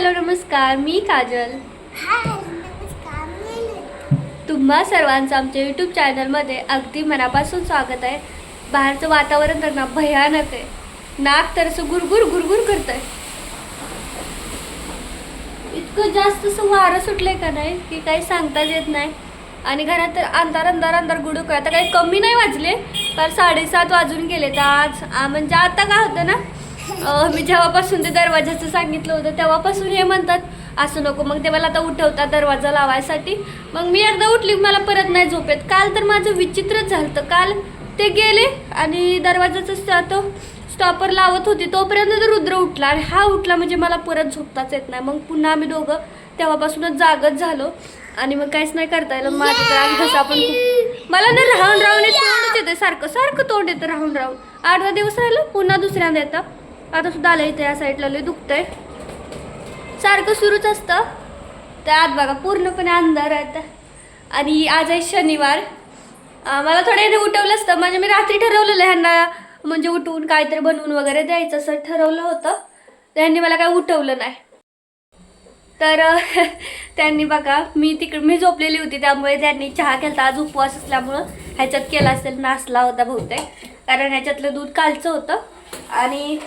Hello नमस्कार मी काजल. तुम्हा सर्वांचं आमच्या यूट्यूब चॅनलमध्ये अगदी मनापासून स्वागत आहे. बाहेरचं वातावरण तर ना भयानक आहे. नाक तर असं गुरगुर गुरगुर करत आहे इतकं जास्त असं वारं सुटलंय का नाही की काही सांगताच येत नाही. आणि घरात तर अंधार अंधार अंधार गुडूक आता काही कमी नाही वाजले पण साडेसात वाजून गेले तर आज म्हणजे आता काय होतं ना मी जेव्हापासून ते दरवाजाचं सांगितलं होतं तेव्हापासून हे म्हणतात असं नको. मग ते मला आता उठवतात दरवाजा लावायसाठी. मग मी एकदा उठली मला परत नाही झोपेत काल तर माझं विचित्रच झालं काल ते गेले आणि दरवाजाचं तो स्टॉपर लावत होती तोपर्यंत तर रुद्र उठला आणि हा उठला म्हणजे मला परत झोपताच येत नाही. मग पुन्हा आम्ही दोघं तेव्हापासूनच जागत झालो आणि मग काहीच नाही करता येईल माझं तर घसा पण मला ना राहून राहून एक तोंडच येते. सारखं सारखं तोंड येतं राहून राहून आठवा दिवस राहिलं पुन्हा दुसऱ्यांदा येतं. आता सुद्धा आलं इथे या साईडला लय दुखतंय. सारखं सुरूच असतं. त्यात बघा पूर्णपणे अंधार आहे आणि आज आहे शनिवार. मला थोडं याने उठवलं असतं. म्हणजे मी रात्री ठरवलेलं ह्यांना म्हणजे उठवून काहीतरी बनवून वगैरे द्यायचं असं ठरवलं होतं. त्यांनी मला काय उठवलं नाही. तर त्यांनी बघा मी तिकडे मी झोपलेली होती. त्यामुळे त्यांनी चहा केला आज उपवास असल्यामुळं ह्याच्यात केला असेल नासला होता बहुतेक. कारण ह्याच्यातलं दूध कालचं होतं. आणि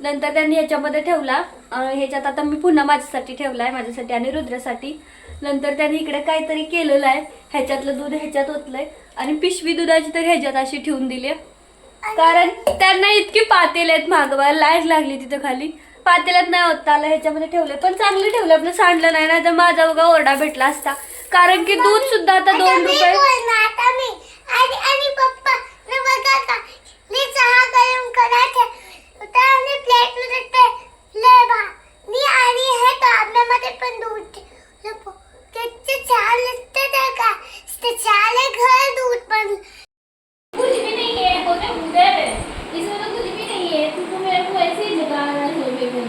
नंतर त्यांनी ह्याच्यामध्ये ठेवला. ह्याच्यात आता मी पुन्हा माझ्यासाठी ठेवला आहे माझ्यासाठी आणि रुद्रासाठी. नंतर त्यांनी इकडे काहीतरी केलेलं आहे. ह्याच्यातलं दूध ह्याच्यात ओतलंय. आणि पिशवी दुधाची तर ह्याच्यात अशी ठेवून दिली आहे. कारण त्यांना इतकी पातेल आहेत मागवा लाइट लागली तिथं खाली. पातेल्यात नाही होत. आलं ह्याच्यामध्ये ठेवले पण चांगलं ठेवलं. आपलं सांडलं नाही. ना तर माझा बघा ओरडा भेटला असता. कारण की दूध सुद्धा आता दोन रुपये आणि पप्पा. आणि प्लेटमध्ये ते ले बा. मी आणि हे तांब्यामध्ये पण दूध. त्याचे का ते घर दूध पण कुछ भी नहीं है होते उधर है इसमें तो कुछ भी नहीं है तू तो मेरे को ऐसे ही जगा रहा है सोफे पे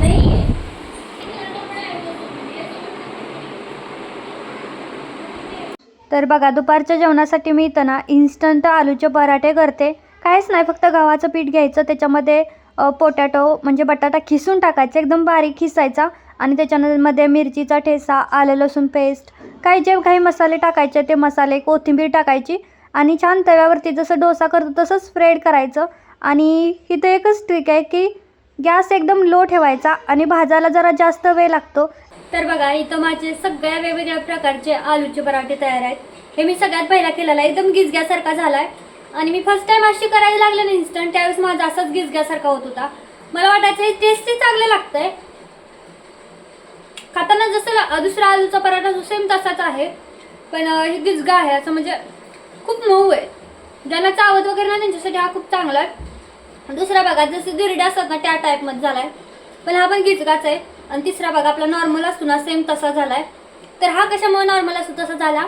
नहीं है तर बघा दुपारच्या जेवणासाठी मी इथं ना इन्स्टंट आलूचे पराठे करते. काहीच नाही फक्त गव्हाचं पीठ घ्यायचं त्याच्यामध्ये पोटॅटो म्हणजे बटाटा खिसून टाकायचा एकदम बारीक खिसायचा आणि त्याच्यामध्ये मिरचीचा ठेसा आलं लसूण पेस्ट काही जे काही मसाले टाकायचे ते मसाले कोथिंबीर टाकायची आणि छान तव्यावरती जसं डोसा करतो तसंच स्प्रेड करायचं आणि इथं एकच ट्रिक आहे की गॅस एकदम लो ठेवायचा आणि भाजायला जरा जास्त वेळ लागतो. तर बघा इथं माझे सगळ्या वेगवेगळ्या प्रकारचे आलूचे पराठे तयार आहेत. हे मी सगळ्यात पहिला केलेला आहे. एकदम गिजग्यासारखा झाला आहे आणि मी फर्स्ट टाइम अशी करायला लागले ना इन्स्टंट त्यावेळेस माझा असाच गिजग्यासारखा होत होता. मला वाटायचं हे टेस्टी चांगलं लागतंय. खाताना जसं दुसरा आलूचा पराठा जो सेम तसाच आहे. पण हे गिजगा आहे असं म्हणजे खूप मऊ आहे. ज्यांना चावत वगैरे ना त्यांच्यासाठी हा खूप चांगला आहे. दुसरा भागात जसं गिरडे असतात ना त्या टाईपमध्ये झाला आहे पण हा पण गिजगाच आहे. आणि तिसरा भाग आपला नॉर्मल असतो ना सेम तसा झाला आहे तर हा कशामुळे नॉर्मल असतो तसा झाला.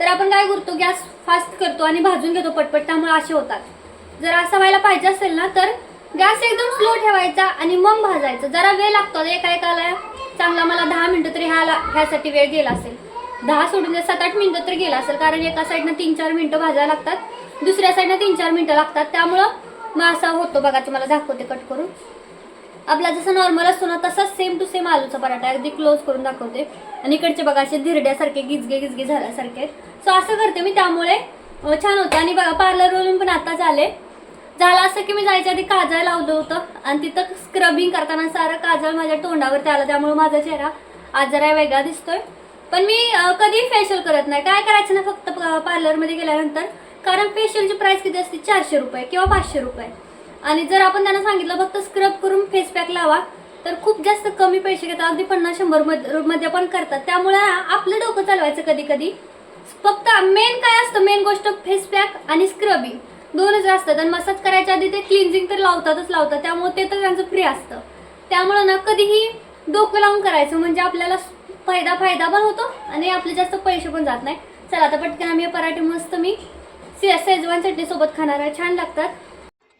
तर आपण काय करतो गॅस फास्ट करतो आणि भाजून घेतो पटपट त्यामुळे असे होतात. जर असं व्हायला पाहिजे असेल ना तर गॅस एकदम स्लो ठेवायचा आणि मग भाजायचं. जरा वेळ लागतो एका एकाला चांगला मला दहा मिनटं तरी ह्याला ह्यासाठी वेळ गेला असेल. दहा सोडून जर सात आठ मिनटं तर गेला असेल कारण एका साईडनं तीन चार मिनटं भाजायला लागतात. दुसऱ्या साईडनं तीन चार मिनटं लागतात. त्यामुळं मग असा होतो बघा तुम्हाला दाखवते कट करून. आपला जसं नॉर्मल असतो ना तसाच सेम टू सेम आलूचा पराठा अगदी क्लोज करून दाखवते. आणि इकडचे बघा असे धिरड्यासारखे गिजगे गिजगे झाल्यासारखे सो असं करते मी. त्यामुळे छान होतं. आणि बघा पार्लरवरून पण आताच आले. झालं असं की मी जायच्या आधी काजळ लावलं होतं. आणि तिथं स्क्रबिंग करताना सारं काजळ माझ्या तोंडावरती आलं. त्यामुळे माझा चेहरा आज जरा वेगळा दिसतोय. पण मी कधी फेशियल करत नाही. काय करायचं ना फक्त पार्लरमध्ये गेल्यानंतर. कारण फेशियलची प्राईस किती असते? चारशे रुपये किंवा पाचशे रुपये. आणि जर आपण त्यांना सांगितलं फक्त स्क्रब करून फेस पॅक लावा तर खूप जास्त कमी पैसे घेतात. अगदी पन्नास शंभरमध्ये पण करतात. त्यामुळे ना आपलं डोकं चालवायचं कधी कधी फक्त मेन काय असतं? मेन गोष्ट फेस पॅक आणि स्क्रबिंग दोनच असतात. आणि मसाज करायच्या आधी ते क्लिन्झिंग तर लावतातच लावतात. त्यामुळे ते तर त्यांचं फ्री असतं. त्यामुळं ना कधीही डोकं लावून करायचं म्हणजे आपल्याला फायदा फायदा पण होतो आणि आपले जास्त पैसे पण जात नाही. चला आता पटकन आम्ही पराठे मस्त मी से सेजवान चटणीसोबत खाणार आहे. छान लागतात.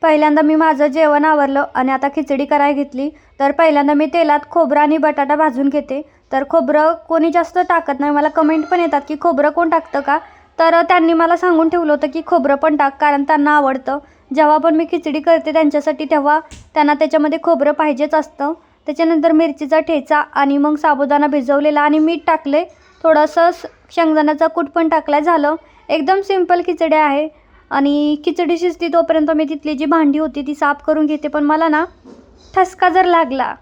पहिल्यांदा मी माझं जेवण आवरलं आणि आता खिचडी करायला घेतली. तर पहिल्यांदा मी तेलात खोबरं आणि बटाटा भाजून घेते. तर खोबरं कोणी जास्त टाकत नाही. मला कमेंट पण येतात की खोबरं कोण टाकतं का? तर त्यांनी मला सांगून ठेवलं होतं की खोबरं पण टाक कारण त्यांना आवडतं. जेव्हा पण मी खिचडी करते त्यांच्यासाठी तेव्हा त्यांना त्याच्यामध्ये खोबरं पाहिजेच असतं. त्याच्यानंतर मिरचीचा ठेचा आणि मग साबुदाणा भिजवलेला आणि मीठ टाकले. थोडंसं शेंगदाण्याचा कूट पण टाकला झालं. एकदम सिंपल खिचडी आहे. आणि खिचडी शिजती तोपर्यंत मी तिथली जी भांडी होती ती साफ करून घेते. पण मला ना ठसका जर लागला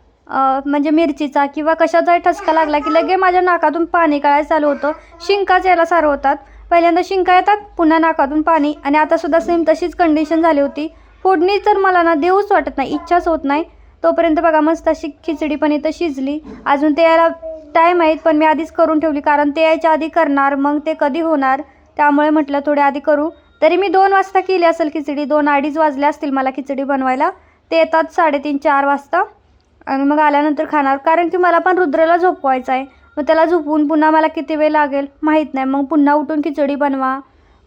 म्हणजे मिरचीचा किंवा कशाचाही ठसका लागला की लगे माझ्या नाकातून पाणी काढायला चालू होतं. शिंकाच यायला सारं होतात. पहिल्यांदा शिंका येतात पुन्हा नाकातून पाणी आणि आतासुद्धा सेम तशीच कंडिशन झाली होती. फोडणी तर मला ना देऊच वाटत नाही इच्छाच होत नाही. तोपर्यंत बघा मस्त अशी खिचडी पण इथं शिजली. अजून ते यायला टाईम आहेत पण मी आधीच करून ठेवली कारण ते यायच्या आधी करणार मग ते कधी होणार त्यामुळे म्हटलं थोडे आधी करू. तरी मी दोन वाजता केली असेल खिचडी. दोन अडीच वाजल्या असतील मला खिचडी बनवायला. ते येतात साडेतीन चार वाजता. आणि मग आल्यानंतर खाणार. कारण की मला पण रुद्रला झोपवायचं आहे. मग त्याला झोपवून पुन्हा मला किती वेळ लागेल माहीत नाही. मग पुन्हा उठून खिचडी बनवा.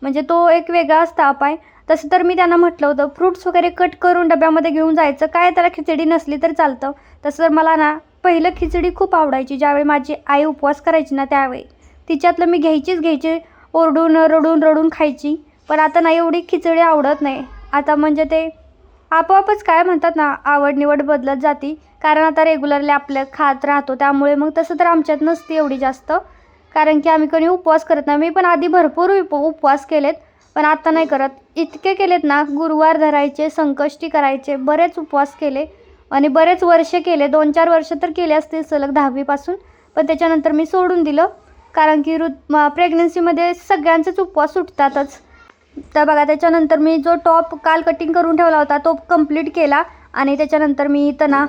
म्हणजे तो एक वेगळाच ताप आहे. तसं तर मी त्यांना म्हटलं होतं फ्रूट्स वगैरे कट करून डब्यामध्ये घेऊन जायचं. काय त्याला खिचडी नसली तर चालतं. तसं तर मला ना पहिलं खिचडी खूप आवडायची. ज्यावेळी माझी आई उपवास करायची ना त्यावेळी. तिच्यातलं मी घ्यायचीच घ्यायची. ओरडून रडून रडून खायची. पण आता नाही एवढी खिचडी आवडत नाही. आता म्हणजे ते आपोआपच काय म्हणतात ना आवड निवड बदलत जाती. कारण आता रेग्युलरली आपलं खात राहतो त्यामुळे मग तसं तर आमच्यात नसते एवढी जास्त. कारण की आम्ही कोणी उपवास करत नाही. मी पण आधी भरपूर उप उपवास केलेत पण आता नाही करत. इतके केलेत ना गुरुवार धरायचे संकष्टी करायचे बरेच उपवास केले. आणि बरेच वर्ष केले दोन चार वर्ष तर केले असतील सलग दहावीपासून. पण त्याच्यानंतर मी सोडून दिलं. कारण की ऋ प्रेग्नन्सीमध्ये सगळ्यांचेच उपवास सुटतातच. तर बघा त्याच्यानंतर मी जो टॉप काल कटिंग करून ठेवला होता तो कंप्लीट केला. आणि त्याच्यानंतर मी इथं ना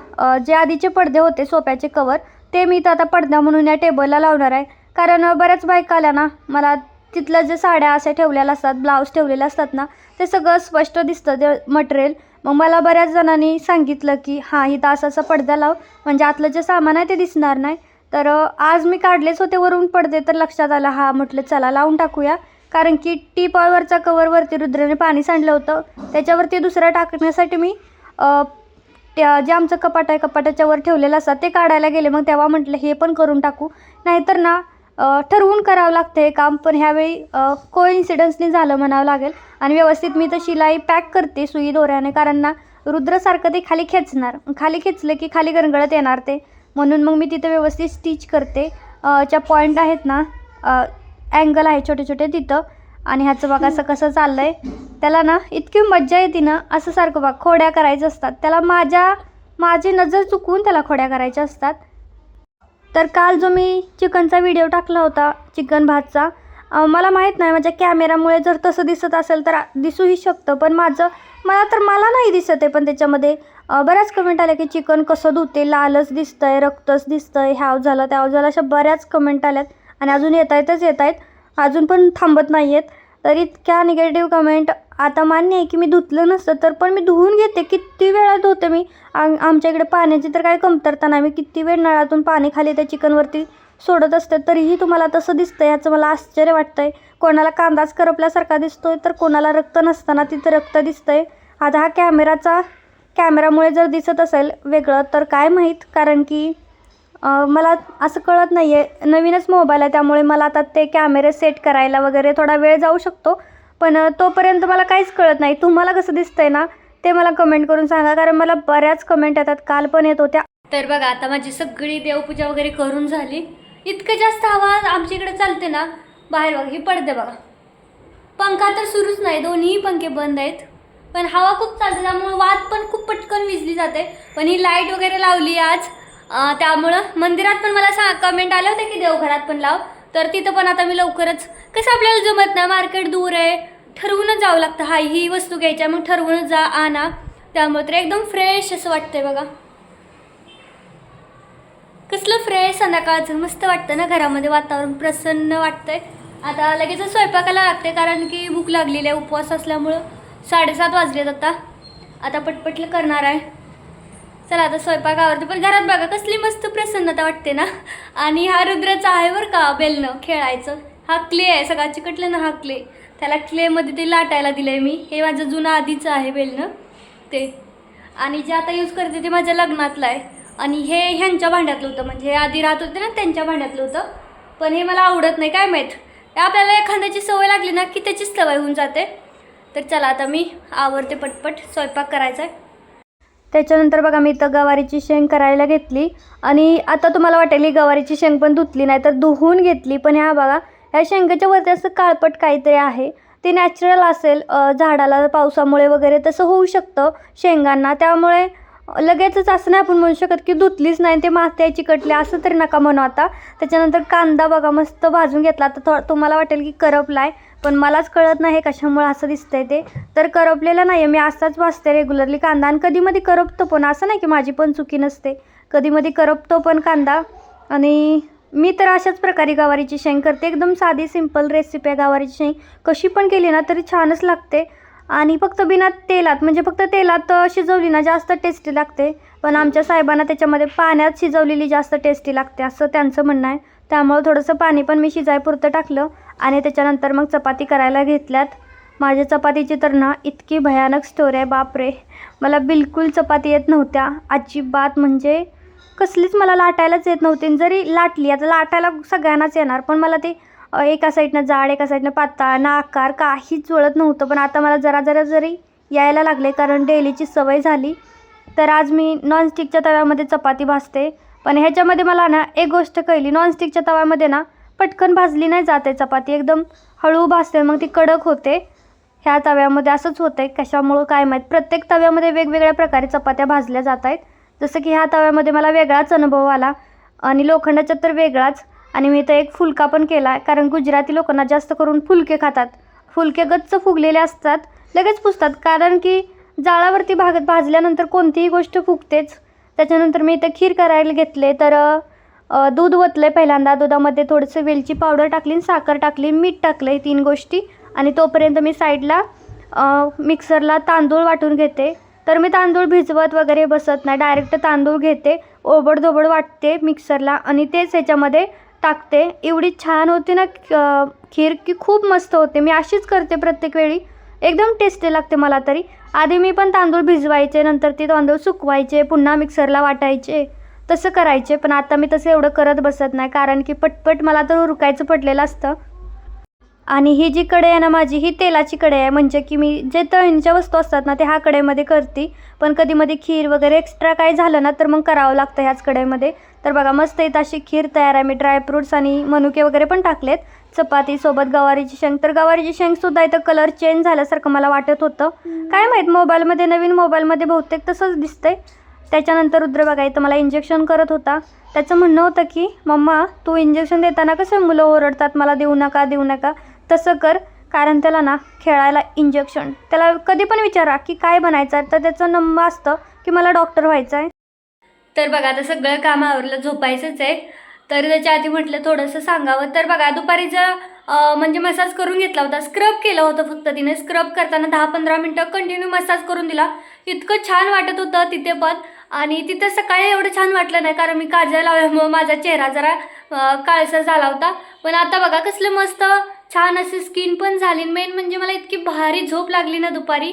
जे आधीचे पडदे होते सोप्याचे कवर ते मी इथं आता पडदा म्हणून या टेबलला लावणार आहे. कारण बऱ्याच बायका आल्या ना मला तिथल्या जे साड्या अशा ठेवलेल्या असतात ब्लाऊज ठेवलेले असतात ना ते सगळं स्पष्ट दिसतं ते मटेरियल मग मला बऱ्याच जणांनी सांगितलं की हां इथं असं असं पडदा लाव. म्हणजे आतलं जे सामान आहे ते दिसणार नाही. तर आज मी काढलेच होते वरून पडदे तर लक्षात आलं हा म्हटलं चला लावून टाकूया. कारण की टी पॉयवरचा कवरवरती रुद्राने पाणी सांडलं होतं. त्याच्यावरती दुसरं टाकण्यासाठी मी त्या जे आमचं कपाट आहे कपाटाच्या वर ठेवलेलं असतात ते काढायला गेले. मग तेव्हा म्हटलं हे पण करून टाकू. नाहीतर ना ठरवून करावं लागतं हे काम. पण ह्यावेळी को इन्सिडन्सनी झालं म्हणावं लागेल. आणि व्यवस्थित मी तर शिलाई पॅक करते सुई दोऱ्याने. कारण ना रुद्रसारखं ते खाली खेचणार. खाली खेचलं की खाली गणगळत येणार ते. म्हणून मग मी तिथं व्यवस्थित स्टिच करते. ज्या पॉईंट आहेत ना अँगल आहे छोटे छोटे तिथं. आणि ह्याचं बघा असं कसं चाललं आहे त्याला ना इतकी मज्जा येते ना असं सारखं बघ खोड्या करायच्या असतात. त्याला माझ्या माझी नजर चुकवून त्याला खोड्या करायच्या असतात. तर काल जो मी चिकनचा व्हिडिओ टाकला होता चिकन भातचा मला माहीत नाही माझ्या कॅमेरामुळे जर तसं दिसत असेल तर दिसूही शकतं. पण माझं मला तर मला नाही दिसत आहे. पण त्याच्यामध्ये बऱ्याच कमेंट आल्या की चिकन कसं धुते लालच दिसतंय रक्तच दिसतंय ह्याव झालं त्याव झालं अशा बऱ्याच कमेंट आल्यात. आणि अजून येत आहेतच येत आहेत अजून पण थांबत नाही आहेत तर इतक्या निगेटिव्ह कमेंट आता मान्य आहे की मी धुतलं नसतं तर पण मी धुवून घेते. किती वेळा धुते मी. आम आमच्या इकडे पाण्याची तर काय कमतरता नाही. मी किती वेळ नळातून पाणी खाली त्या चिकनवरती सोडत असते तरीही तुम्हाला तसं दिसतं ह्याचं मला आश्चर्य वाटतं आहे कोणाला कांदाच करपल्यासारखा दिसतो आहे तर कोणाला रक्त नसताना तिथं रक्त दिसतं आहे आता हा कॅमेराचा कॅमेरामुळे जर दिसत असेल वेगळं तर काय माहीत? कारण की मला असं कळत नाही आहे नवीनच मोबाईल आहे त्यामुळे मला आता ते कॅमेरे सेट करायला वगैरे थोडा वेळ जाऊ शकतो. पण तोपर्यंत मला काहीच कळत नाही. तुम्हाला कसं दिसतं आहे ना ते मला कमेंट करून सांगा. कारण मला बऱ्याच कमेंट येतात. काल पण येत होत्या. तर बघा आता माझी सगळी देवपूजा वगैरे करून झाली. इतकं जास्त हवा आमच्या इकडे चालते ना. बाहेर बघा ही पडदे बघा. पंखा तर सुरूच नाही. दोन्ही पंखे बंद आहेत. पण हवा खूप चालते त्यामुळे वाद पण खूप पटकन विजली जाते. पण ही लाइट वगैरे लावली आज. त्यामुळं मंदिरात पण मला सांग कमेंट आले होते की देवघरात पण लाव. तर तिथं पण आता मी लवकरच कसं आपल्याला जमत नाही मार्केट दूर आहे ठरवूनच जावं लागतं. हा ही वस्तू घ्यायच्या मग ठरवूनच जा आणा. त्यामुळे तर एकदम फ्रेश असं वाटतंय बघा. कसलं फ्रेश संध्याकाळचं मस्त वाटतं ना घरामध्ये वातावरण प्रसन्न वाटतंय. आता लगेच स्वयंपाकाला लागते कारण की भूक लागलेली आहे उपवास असल्यामुळं साडेसात वाजलेत आता. आता पटपटलं करणार आहे. चला आता स्वयंपाक आवडते पण घरात बघा कसली मस्त प्रसन्नता वाटते ना. आणि हा रुद्राचा आहे बरं का बेलनं खेळायचं. हा क्ले आहे सगळा चिकटलं ना हा क्ले. त्याला क्लेमध्ये ते लाटायला दिलं आहे मी. हे माझं जुनं आधीचं आहे बेलनं ते. आणि जे आता यूज करते ते माझ्या लग्नातलं आहे. आणि हे ह्यांच्या भांड्यातलं होतं म्हणजे हे आधी राहत होते ना त्यांच्या भांड्यातलं होतं. पण हे मला आवडत नाही काय माहीत. आपल्याला एखाद्याची सवय लागली ना की त्याचीच सवय होऊन जाते. तर चला आता मी आवरते पटपट स्वयंपाक करायचा आहे. त्याच्यानंतर बघा मी इथं गवारीची शेंग करायला घेतली. आणि आता तुम्हाला वाटेल ही गवारीची शेंग पण धुतली नाही तर धुवून घेतली. पण ह्या बघा ह्या शेंगाच्या वरती असं काळपट काहीतरी आहे. ते नॅचरल असेल झाडाला पावसामुळे वगैरे तसं होऊ शकतं शेंगांना. त्यामुळे लगेचच असं नाही आपण म्हणू शकत की धुतलीच नाही ते माथ्या चिकटले असं तरी नका म्हणू आता. त्याच्यानंतर कांदा बघा मस्त भाजून घेतला. आता थो तुम्हाला वाटेल की करपलाय. पण मलाच कळत नाही कशामुळे असं दिसतंय ते. तर करपलेलं नाही आहे मी असाच वाचते रेग्युलरली कांदा. आणि कधीमध्ये करपतो पण. असं नाही की माझी पण चुकी नसते. कधीमध्ये करपतो पण कांदा. आणि मी तर अशाच प्रकारे गवारीची शेंग करते. एकदम साधी सिंपल रेसिपी आहे गवारीची शेंग. कशी पण केली ना तरी छानच लागते. आणि फक्त बिना तेलात म्हणजे फक्त तेलात शिजवली ना जास्त टेस्टी लागते. पण आमच्या साहेबांना त्याच्यामध्ये पाण्यात शिजवलेली जास्त टेस्टी लागते असं त्यांचं म्हणणं आहे. त्यामुळं थोडंसं पाणी पण मी शिजायपुरतं टाकलं आणि त्याच्यानंतर मग चपाती करायला घेतल्यात. माझ्या चपातीची तर ना इतकी भयानक स्टोरी आहे बापरे. मला बिलकुल चपाती येत नव्हत्या. अजिबात म्हणजे कसलीच मला लाटायलाच येत नव्हती. आणि जरी लाटली आता लाटायला सगळ्यांनाच येणार पण मला ते एका साईडनं जाड एका साईडनं पातळ ना आकार काहीच जुळत नव्हतं. पण आता मला जरा जरा जरी यायला लागले कारण डेलीची सवय झाली तर आज मी नॉनस्टिकच्या तव्यामध्ये चपाती भाजते. पण ह्याच्यामध्ये मला ना एक गोष्ट कळली. नॉनस्टिकच्या तव्यामध्ये ना पटकन भाजली नाही जाते चपाती. एकदम हळू भाजते मग ती कडक होते. ह्या तव्यामध्ये असंच होतं आहे कशामुळं काय माहीत? प्रत्येक तव्यामध्ये वेगवेगळ्या प्रकारे चपात्या भाजल्या जात आहेत. जसं की ह्या तव्यामध्ये मला वेगळाच अनुभव आला. आणि लोखंडाच्या तर वेगळाच. आणि मी तर एक फुलका पण केला. आहे कारण गुजराती लोकांना जास्त करून फुलके खातात. फुलके गच्च फुगलेले असतात. लगेच पुसतात. कारण की जाळावरती भागत भाजल्यानंतर कोणतीही गोष्ट फुगतेच. त्याच्यानंतर मी इथं खीर करायला घेतले तर दूध ओतलं पहिल्यांदा. दुधामध्ये थोडंसं वेलची पावडर टाकली आणि साखर टाकली मीठ टाकलं हे तीन गोष्टी. आणि तोपर्यंत मी साईडला मिक्सरला तांदूळ वाटून घेते. तर मी तांदूळ भिजवत वगैरे बसत नाही डायरेक्ट तांदूळ घेते. ओबडधोबड वाटते मिक्सरला आणि तेच ह्याच्यामध्ये टाकते. एवढी छान होती ना खीर की खूप मस्त होते. मी अशीच करते प्रत्येक वेळी. एकदम टेस्टी लागते मला तरी. आधी मी पण तांदूळ भिजवायचे नंतर ते तांदूळ सुकवायचे पुन्हा मिक्सरला वाटायचे. तसं करायचे पण आता मी तसं एवढं करत बसत नाही कारण की पटपट मला तर उरकायचं पडलेलं असतं. आणि ही जी कढई आहे ना माझी ही तेलाची कढई आहे. म्हणजे की मी जे तळणीच्या वस्तू असतात ना ते ह्या कढईमध्ये करते. पण कधी मध्ये खीर वगैरे एक्स्ट्रा काय झालं ना तर मग करावं लागतं ह्याच कढईमध्ये. तर बघा मस्त इथं अशी खीर तयार आहे. मी ड्रायफ्रूट्स आणि मनुके वगैरे पण टाकलेत. चपातीसोबत गवारीची शेंग. तर गवारीची शेंगसुद्धा इथं कलर चेंज झाल्यासारखं मला वाटत होतं. काय माहीत मोबाईलमध्ये नवीन मोबाईलमध्ये बहुतेक तसंच दिसतंय. त्याच्यानंतर रुद्र बघा इथं मला इंजेक्शन करत होता. त्याचं म्हणणं होतं की मम्मा तू इंजेक्शन देताना कसं मुलं ओरडतात? मला देऊ नका देऊ नका. तसं कर कारण त्याला ना खेळायला इंजेक्शन त्याला कधी पण विचारा की काय बनायचं आहे तर त्याचं नंबर असतं की मला डॉक्टर व्हायचं आहे तर बघा आता सगळं काम आवरलं झोपायचंच आहे. तर त्याच्या आधी म्हटलं थोडंसं सांगावं. तर बघा दुपारी जर म्हणजे मसाज करून घेतला होता स्क्रब केलं होतं फक्त तिने. स्क्रब करताना दहा पंधरा मिनटं कंटिन्यू मसाज करून दिला. इतकं छान वाटत होतं तिथे पण. आणि तिथं सकाळी एवढं छान वाटलं नाही कारण मी काजळ लावल्यामुळं माझा चेहरा जरा काळसा काळसर झाला होता. पण आता बघा कसलं मस्त छान अशी स्किन पण झाली. मेन म्हणजे मला इतकी भारी झोप लागली ना दुपारी.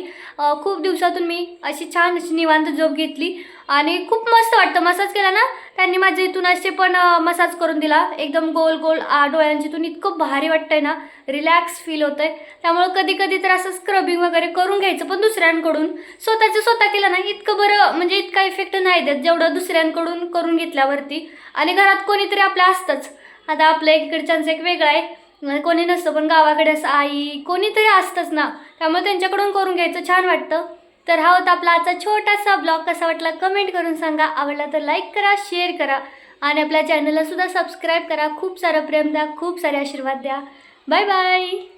खूप दिवसातून मी अशी छान अशी निवांत झोप घेतली. आणि खूप मस्त वाटतं. मसाज केला ना त्यांनी माझ्या इथून असे पण मसाज करून दिला. एकदम गोल गोल डोळ्यांच्यातून इतकं भारी वाटतंय ना. रिलॅक्स फील होतंय. त्यामुळं कधी कधी तर असं स्क्रबिंग वगैरे करून घ्यायचं पण दुसऱ्यांकडून. स्वतःचं स्वतः केलं ना इतकं बरं म्हणजे इतका इफेक्ट नाही देत जेवढं दुसऱ्यांकडून करून घेतल्यावरती. आणि घरात कोणीतरी आपलं असतंच. आता आपल्या इकडच्यांचं एक वेगळं आहे. म्हणजे कोणी नसतं पण गावाकडे असं आई कोणीतरी असतंच ना. त्यामुळे त्यांच्याकडून करून घ्यायचं छान वाटतं. तर हा होता आपला आजचा छोटासा ब्लॉग. कसा वाटला कमेंट करून सांगा. आवडला तर लाईक करा शेअर करा. आणि आपल्या चॅनलला सुद्धा सबस्क्राईब करा. खूप सारं प्रेम द्या खूप सारे आशीर्वाद द्या. Bye bye